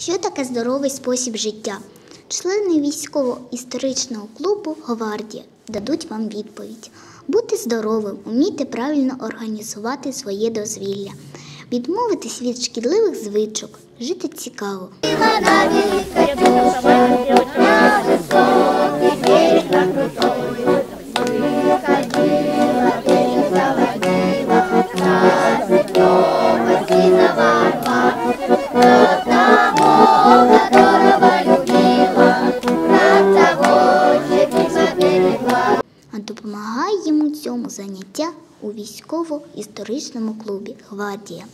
Що таке здоровий спосіб життя? Члени військово-історичного клубу Гвардія дадуть вам відповідь. Бути здоровим, уміти правильно організувати своє дозвілля, відмовитись від шкідливих звичок, жити цікаво. А заняття у військово-історичному клубі Гвардія.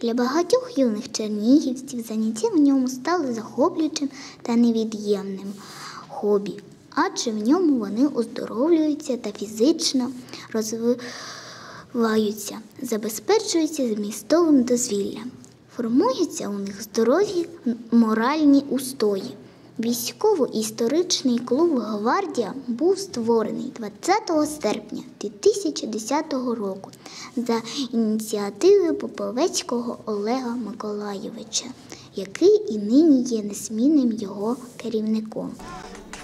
Для багатьох юних чернігівців заняття в ньому стали захоплюючим та невід'ємним хобі, адже в ньому вони оздоровлюються та фізично розвиваються, забезпечуються змістовим дозвіллям. Формуються у них здорові моральні устої. Військово-історичний клуб Гвардія був створений 20 серпня 2010 року за ініціативи Поповецького Олега Миколайовича, який і нині є несмінним його керівником.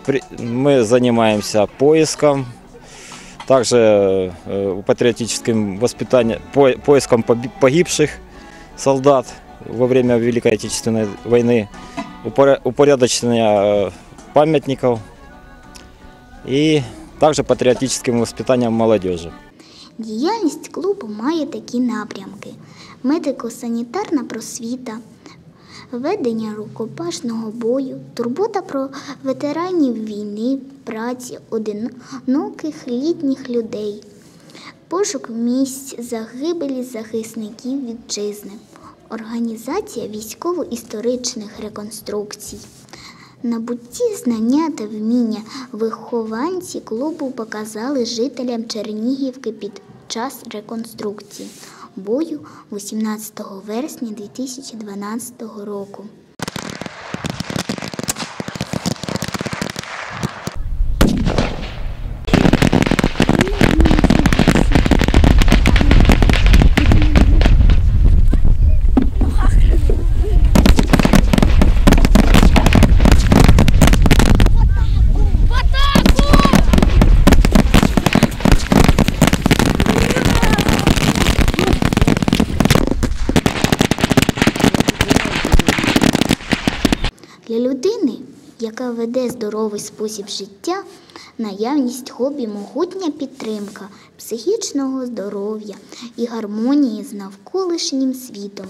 При- Мы занимаемся поиском, также э, патриотическим воспитанием, по- поиском поби- погибших солдат во время Великой Отечественной войны, упоря- упорядочения э, памятников и также патриотическим. Діяльність клубу має такі напрямки: медико-санітарна просвіта, ведення рукопашного бою, турбота про ветеранів війни, праці одиноких літніх людей, пошук місць загибелі захисників вітчизни, організація військово-історичних реконструкцій. Набутті знання та вміння вихованці клубу показали жителям Чернігівки під час реконструкції бою 18 вересня 2012 року. Для людини, яка веде здоровий спосіб життя, наявність хобі могутня підтримка психічного здоров'я і гармонії з навколишнім світом.